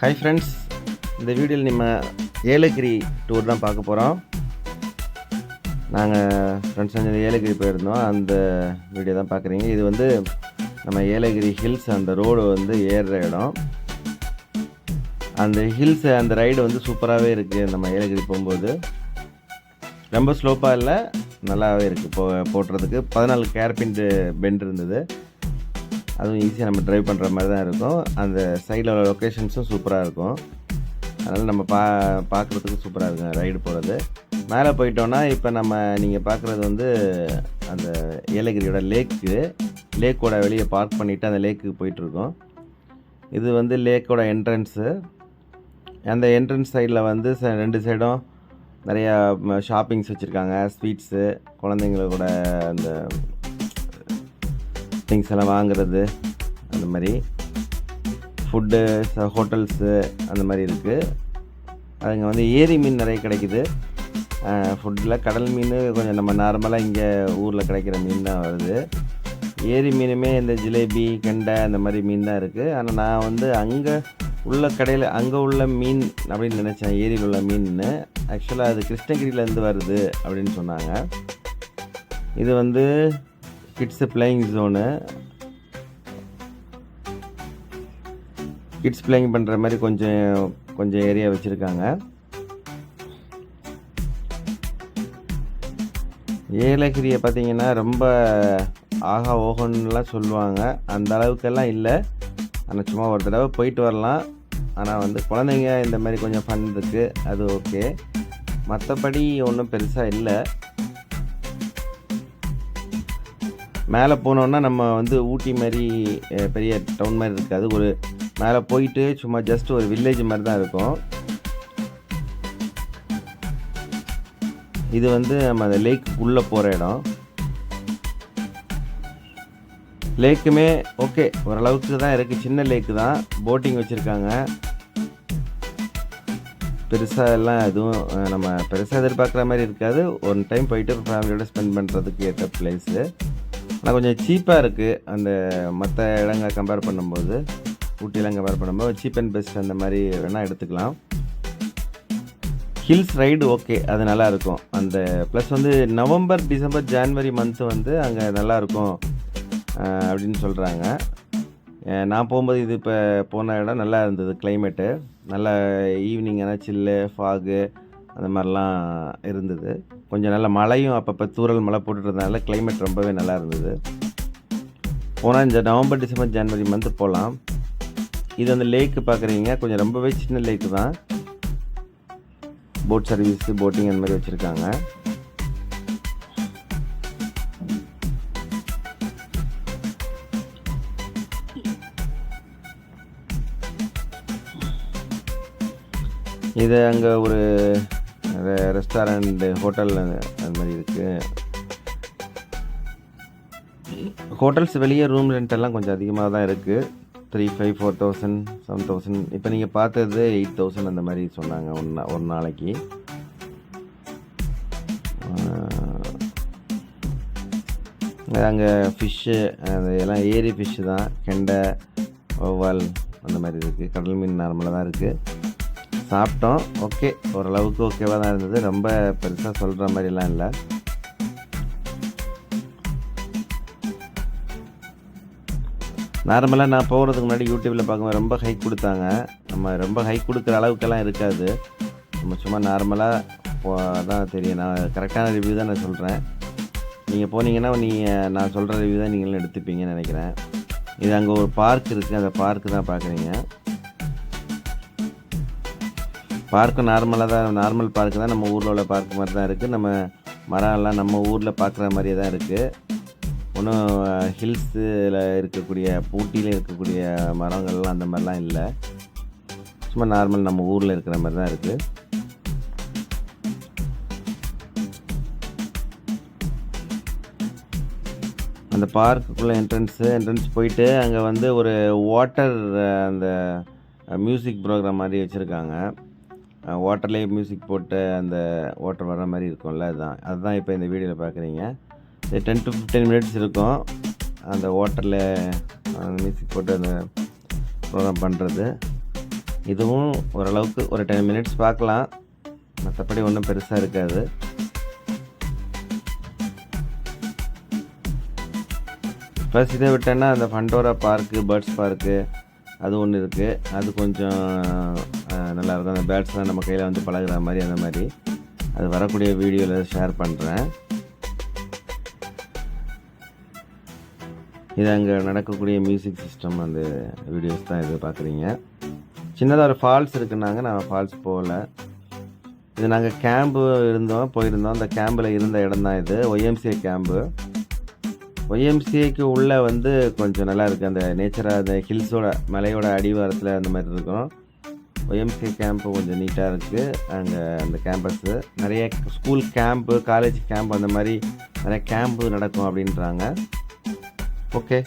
Hi friends இந்த வீடியோவில் நம்ம ஏலகிரி டூர் தான் பார்க்க போகிறோம் நாங்கள் ஃப்ரெண்ட்ஸ் வந்து ஏலகிரி போயிருந்தோம். அந்த வீடியோ தான் பார்க்குறீங்க. இது வந்து நம்ம ஏலகிரி ஹில்ஸ் அந்த ரோடு வந்து ஏறுற இடம். அந்த ஹில்ஸ் அந்த ரைடு வந்து சூப்பராகவே இருக்குது நம்ம ஏலகிரி போகும்போது. ரொம்ப ஸ்லோப்பாக இல்லை நல்லாவே இருக்குது போ போட்டுறதுக்கு. பதினாலு கேர்பின் பெண்ட் இருந்தது. அதுவும் ஈஸியாக நம்ம ட்ரைவ் பண்ணுற மாதிரி தான் இருக்கும். அந்த சைடில் உள்ள லொக்கேஷன்ஸும் சூப்பராக இருக்கும். அதனால் நம்ம பா பார்க்குறதுக்கு சூப்பராக இருக்கும் ரைடு போகிறது மேலே போயிட்டோன்னா இப்போ நம்ம நீங்கள் பார்க்குறது வந்து அந்த ஏலகிரியோட லேக்கு லேக்கோட வெளியே பார்க் பண்ணிவிட்டு அந்த லேக்குக்கு போயிட்டுருக்கோம். இது வந்து லேக்கோட என்ட்ரன்ஸு அந்த என்ட்ரன்ஸ் சைடில் வந்து ச- ரெண்டு சைடும் நிறையா ஷாப்பிங்ஸ் வச்சுருக்காங்க. ஸ்வீட்ஸு குழந்தைங்களோட அந்த திங்ஸ் எல்லாம் வாங்குறது அந்த மாதிரி. ஃபுட்டு ஹோட்டல்ஸு அந்த மாதிரி இருக்குது அதுங்க வந்து ஏரி மீன் நிறைய கிடைக்குது. ஃபுட்டில் கடல் மீன் கொஞ்சம் நம்ம நார்மலாக இங்கே ஊரில் கிடைக்கிற மீன் தான் வருது. ஏரி மீனுமே இந்த ஜிலேபி கெண்டை அந்த மாதிரி மீன் தான் இருக்குது ஆனால் நான் வந்து அங்கே உள்ள கடையில் அங்கே உள்ள மீன் அப்படின்னு நினச்சேன் ஏரியில் உள்ள மீன்னு. ஆக்சுவலாக அது கிருஷ்ணகிரியிலேருந்து வருது அப்படின்னு சொன்னாங்க. இது வந்து kids playing zone kids playing பண்ணுற மாதிரி கொஞ்சம் கொஞ்சம் ஏரியா வச்சுருக்காங்க. ஏலகிரியை பார்த்தீங்கன்னா ரொம்ப ஆகா ஓகோன்னுலாம் சொல்லுவாங்க. அந்த அளவுக்கெல்லாம் இல்லை. ஆனால் சும்மா ஒரு தடவை போயிட்டு வரலாம். ஆனால் வந்து குழந்தைங்க இந்த மாதிரி கொஞ்சம் ஃபன் இருக்குது அது ஓகே மற்றபடி ஒன்றும் பெருசாக இல்லை. மேலே போனோன்னா நம்ம வந்து ஊட்டி மாதிரி பெரிய டவுன் மாதிரி இருக்காது. ஒரு மேலே போயிட்டு சும்மா ஜஸ்ட் ஒரு வில்லேஜ் மாதிரி தான் இருக்கும். இது வந்து நம்ம அந்த லேக் உள்ளே போகிற இடம். லேக்குமே ஓகே ஓரளவுக்கு தான் இருக்குது சின்ன லேக்கு தான். போட்டிங் வச்சுருக்காங்க. பெருசாக எல்லாம் எதுவும் நம்ம பெருசாக எதிர்பார்க்குற மாதிரி இருக்காது. ஒன் டைம் போயிட்டு ஃபேமிலியோட ஸ்பெண்ட் பண்ணுறதுக்கு ஏற்ற பிளேஸு ஆனால் கொஞ்சம் சீப்பாக இருக்குது அந்த மற்ற இடங்களை கம்பேர் பண்ணும்போது ஊட்டிலாம் கம்பேர் பண்ணும்போது சீப் அண்ட் பெஸ்ட் அந்த மாதிரி வேணால் எடுத்துக்கலாம். ஹில்ஸ் ரைடு ஓகே அது நல்லா இருக்கும். அந்த ப்ளஸ் வந்து நவம்பர் டிசம்பர் ஜான்வரி மந்த்து வந்து அங்கே நல்லாயிருக்கும் அப்படின்னு சொல்கிறாங்க நான் போகும்போது இது இப்போ போன இடம் நல்லா இருந்தது கிளைமேட்டு நல்லா ஈவினிங் ஆனால் சில்லு ஃபாகு அந்த மாதிரிலாம் இருந்தது. கொஞ்சம் நல்ல மழையும் அப்பப்போ தூரல் மழை போட்டுட்டு கிளைமேட் ரொம்பவே நல்லா இருந்தது. போனால் இந்த நவம்பர் டிசம்பர் ஜனவரி மந்த் போகலாம் இது அந்த லேக்கு பார்க்குறீங்க கொஞ்சம் ரொம்பவே சின்ன லேக்கு தான். போட் சர்வீஸு போட்டிங் அந்த மாதிரி வச்சுருக்காங்க. இது அங்கே ஒரு ரெஸ்டாரண்ட் ஹோட்டல் அது மாதிரி இருக்குது ஹோட்டல்ஸ் வெளியே ரூம் ரெண்டெல்லாம் கொஞ்சம் அதிகமாக தான் இருக்குது three five four thousand seven thousand இப்போ நீங்கள் பார்த்தது எயிட் தௌசண்ட் அந்த மாதிரி சொன்னாங்க ஒன் நா- ஒரு நாளைக்கு. அங்கே ஃபிஷ்ஷு அது எல்லாம் ஏரி ஃபிஷ்ஷு தான். கெண்டை வௌவால் அந்த மாதிரி இருக்குது கடல் மீன் நார்மலாக தான் இருக்குது சாப்பிட்டோம். ஓகே ஓரளவுக்கு ஓகேவாக தான் இருந்தது. ரொம்ப பெருசாக சொல்கிற மாதிரிலாம் இல்லை. நார்மலாக நான் போகிறதுக்கு முன்னாடி யூடியூப்பில் பார்க்கும்போது ரொம்ப ஹைக் கொடுத்தாங்க. நம்ம ரொம்ப ஹைக் கொடுக்குற அளவுக்கெல்லாம் இருக்காது. நம்ம சும்மா நார்மலாக தான் தெரியும். நான் கரெக்டான ரிவ்யூ தான் நான் சொல்கிறேன் நீங்கள் போனீங்கன்னா நீங்கள் நான் சொல்கிற ரிவ்யூ தான் நீங்களும் எடுத்துப்பீங்கன்னு நினைக்கிறேன். இது அங்கே ஒரு பார்க் இருக்குது அந்த பார்க்கு தான் பார்க்குறீங்க. பார்க்கும் நார்மலாக தான் நார்மல் பார்க்கு தான் நம்ம ஊரில் உள்ள பார்க் மாதிரி தான் இருக்குது நம்ம மரம் எல்லாம் நம்ம ஊரில் பார்க்குற மாதிரியே தான் இருக்குது ஒன்றும் ஹில்ஸில் இருக்கக்கூடிய பூட்டியில் இருக்கக்கூடிய மரங்கள்லாம் அந்த மாதிரிலாம் இல்லை. சும்மா நார்மல் நம்ம ஊரில் இருக்கிற மாதிரி தான் இருக்குது அந்த பார்க்குள்ளே என்ட்ரன்ஸு என்ட்ரன்ஸ் போயிட்டு அங்கே வந்து ஒரு வாட்டர் அந்த மியூசிக் ப்ரோக்ராம் மாதிரி வச்சுருக்காங்க. வாட்டர்லேயே மியூசிக் போட்டு அந்த வாட்டர் வர மாதிரி இருக்கும்ல அதுதான் அதுதான் இப்போ இந்த வீடியோவில் பார்க்குறீங்க இந்த டென் டு ஃபிஃப்டீன் மினிட்ஸ் இருக்கும். அந்த வாட்டரில் மியூசிக் போட்டு அந்த ப்ரோக்ராம் பண்ணுறது இதுவும் ஓரளவுக்கு ஒரு டென் மினிட்ஸ் பார்க்கலாம் மற்றபடி ஒன்றும் பெருசாக இருக்காது. ப்ளஸ் இதை விட்டேன்னா அந்த ஃபண்டோரா பார்க்கு பேர்ட்ஸ் பார்க்கு அது ஒன்று இருக்குது அது கொஞ்சம் நல்லாயிருக்கும் அந்த பேர்ட்ஸ்லாம் நம்ம கையில் வந்து பழகுற மாதிரி அந்த மாதிரி. அது வரக்கூடிய வீடியோவில் ஷேர் பண்ணுறேன் இது அங்கே நடக்கக்கூடிய மியூசிக் சிஸ்டம் அந்த வீடியோஸ் தான் இது பார்க்குறீங்க சின்னதாக ஒரு ஃபால்ஸ் இருக்குன்னாங்க நான் ஃபால்ஸ் போகல. இது நாங்கள் கேம்பு இருந்தோம் போயிருந்தோம். அந்த கேம்பில் இருந்த இடம் தான் இது. ஒய்எம்சிஏ கேம்பு ஒய்எம்சிஏக்கு உள்ளே வந்து கொஞ்சம் நல்லா இருக்குது அந்த நேச்சராக அந்த ஹில்ஸோட மலையோட அடிவாரத்தில் அந்த மாதிரி இருக்கும். ஒய்எம்சிஏ கேம்ப்பு கொஞ்சம் நீட்டாக இருக்குது அங்கே uh, அந்த கேம்பஸ்ஸு நிறைய ஸ்கூல் கேம்ப்பு காலேஜ் கேம்ப் அந்த மாதிரி நிறைய கேம்ப்பு நடக்கும் அப்படின்றாங்க. ஓகே